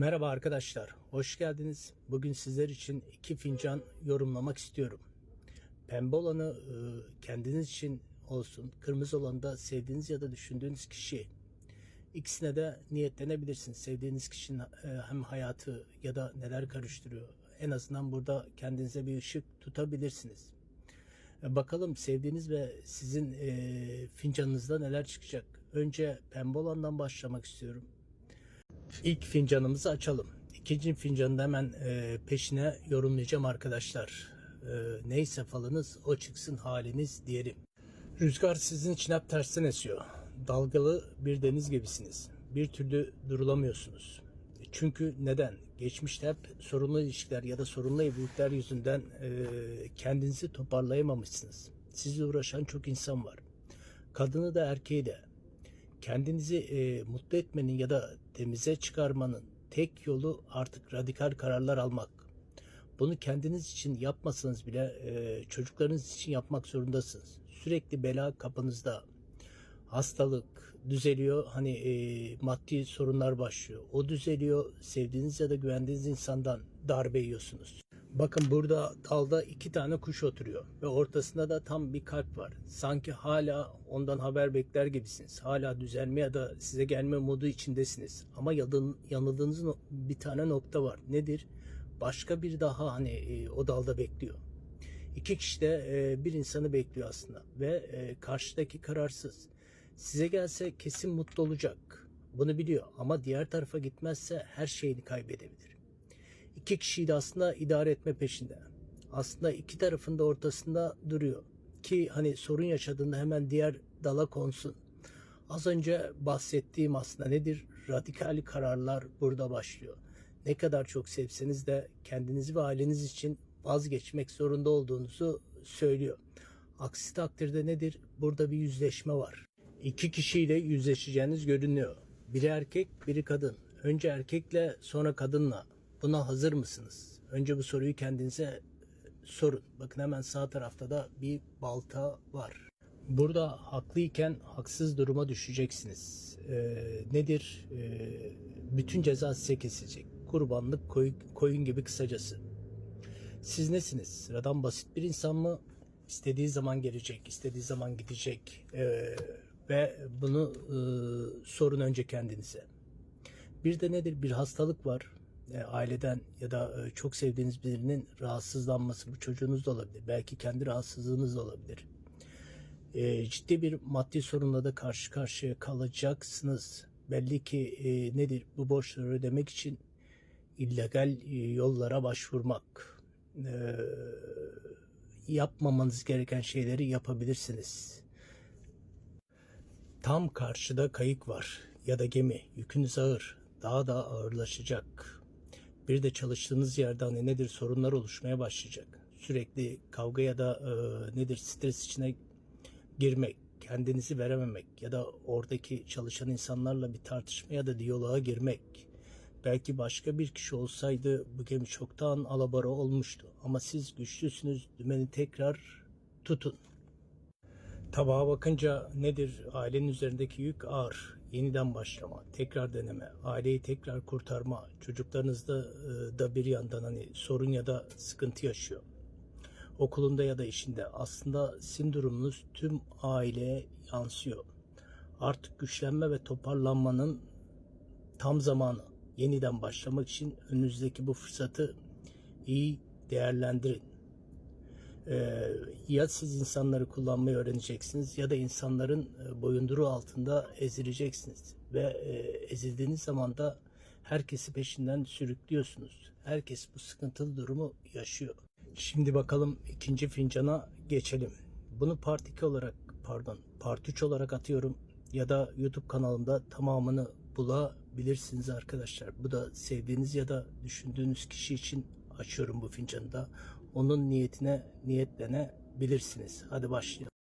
Merhaba arkadaşlar, hoş geldiniz. Bugün sizler için iki fincan yorumlamak istiyorum. Pembe olanı e, kendiniz için olsun, kırmızı olanı da sevdiğiniz ya da düşündüğünüz kişi. İkisine de niyetlenebilirsiniz. Sevdiğiniz kişinin e, hem hayatı ya da neler karıştırıyor. En azından burada kendinize bir ışık tutabilirsiniz. E, Bakalım sevdiğiniz ve sizin fincanınızda neler çıkacak. Önce pembe olandan başlamak istiyorum. İlk fincanımızı açalım. İkinci fincanı da hemen e, peşine yorumlayacağım arkadaşlar. E, neyse falınız o çıksın haliniz diyelim. Rüzgar sizin için hep tersten esiyor. Dalgalı bir deniz gibisiniz. Bir türlü durulamıyorsunuz. Çünkü neden? Geçmişte hep sorunlu ilişkiler ya da sorunlu evlilikler yüzünden e, kendinizi toparlayamamışsınız. Sizle uğraşan çok insan var. Kadını da erkeği de kendinizi e, mutlu etmenin ya da temize çıkarmanın tek yolu artık radikal kararlar almak. Bunu kendiniz için yapmasanız bile e, çocuklarınız için yapmak zorundasınız. Sürekli bela kapınızda. Hastalık düzeliyor. Hani e, maddi sorunlar başlıyor. O düzeliyor. Sevdiğiniz ya da güvendiğiniz insandan darbe yiyorsunuz. Bakın burada dalda iki tane kuş oturuyor ve ortasında da tam bir kalp var. Sanki hala ondan haber bekler gibisiniz. Hala düzelme ya da size gelme modu içindesiniz. Ama yadın- yanıldığınız bir tane nokta var. Nedir? Başka bir daha hani e, o dalda bekliyor. İki kişi de e, bir insanı bekliyor aslında ve e, karşıdaki kararsız. Size gelse kesin mutlu olacak. Bunu biliyor ama diğer tarafa gitmezse her şeyini kaybedebilir. İki kişiyi de aslında idare etme peşinde. Aslında iki tarafın da ortasında duruyor. Ki hani sorun yaşadığında hemen diğer dala konsun. Az önce bahsettiğim aslında nedir? Radikal kararlar burada başlıyor. Ne kadar çok sevseniz de kendinizi ve aileniz için vazgeçmek zorunda olduğunuzu söylüyor. Aksi takdirde nedir? Burada bir yüzleşme var. İki kişiyle yüzleşeceğiniz görünüyor. Biri erkek, biri kadın. Önce erkekle, sonra kadınla. Buna hazır mısınız? Önce bu soruyu kendinize e, sorun. Bakın hemen sağ tarafta da bir balta var. Burada haklıyken haksız duruma düşeceksiniz. Ee, nedir? Ee, bütün ceza size kesilecek. Kurbanlık koy- koyun gibi kısacası. Siz nesiniz? Sıradan basit bir insan mı? İstediği zaman gelecek, istediği zaman gidecek. Ee, ve bunu e, sorun önce kendinize. Bir de nedir? Bir hastalık var. E, aileden ya da e, çok sevdiğiniz birinin rahatsızlanması. Bu çocuğunuz da olabilir. Belki kendi rahatsızlığınız da olabilir. E, ciddi bir maddi sorunla da karşı karşıya kalacaksınız. Belli ki nedir? Bu borçları ödemek için illegal yollara başvurmak. Yapmamanız gereken şeyleri yapabilirsiniz. Tam karşıda kayık var ya da gemi. Yükünüz ağır. Daha da ağırlaşacak. Bir de çalıştığınız yerde hani nedir sorunlar oluşmaya başlayacak. Sürekli kavga ya da e, nedir stres içine girmek, kendinizi verememek ya da oradaki çalışan insanlarla bir tartışma ya da diyaloğa girmek. Belki başka bir kişi olsaydı bu gemi çoktan alabora olmuştu. Ama siz güçlüsünüz, dümeni tekrar tutun. Tabağa bakınca nedir? Ailenin üzerindeki yük ağır. Yeniden başlama, tekrar deneme, aileyi tekrar kurtarma. Çocuklarınızda e, da bir yandan hani sorun ya da sıkıntı yaşıyor. Okulunda ya da işinde aslında sizin durumunuz tüm aileye yansıyor. Artık güçlenme ve toparlanmanın tam zamanı. Yeniden başlamak için önünüzdeki bu fırsatı iyi değerlendirin. Ee, ya siz insanları kullanmayı öğreneceksiniz ya da insanların e, boyunduruğu altında ezileceksiniz ve e, ezildiğiniz zaman da herkesi peşinden sürüklüyorsunuz. Herkes bu sıkıntılı durumu yaşıyor. Şimdi bakalım ikinci fincana geçelim. Bunu part 2 olarak pardon part 3 olarak atıyorum ya da YouTube kanalımda tamamını bulabilirsiniz arkadaşlar. Bu da sevdiğiniz ya da düşündüğünüz kişi için açıyorum bu fincanı da. Onun niyetine niyetlenebilirsiniz. Hadi başlayalım.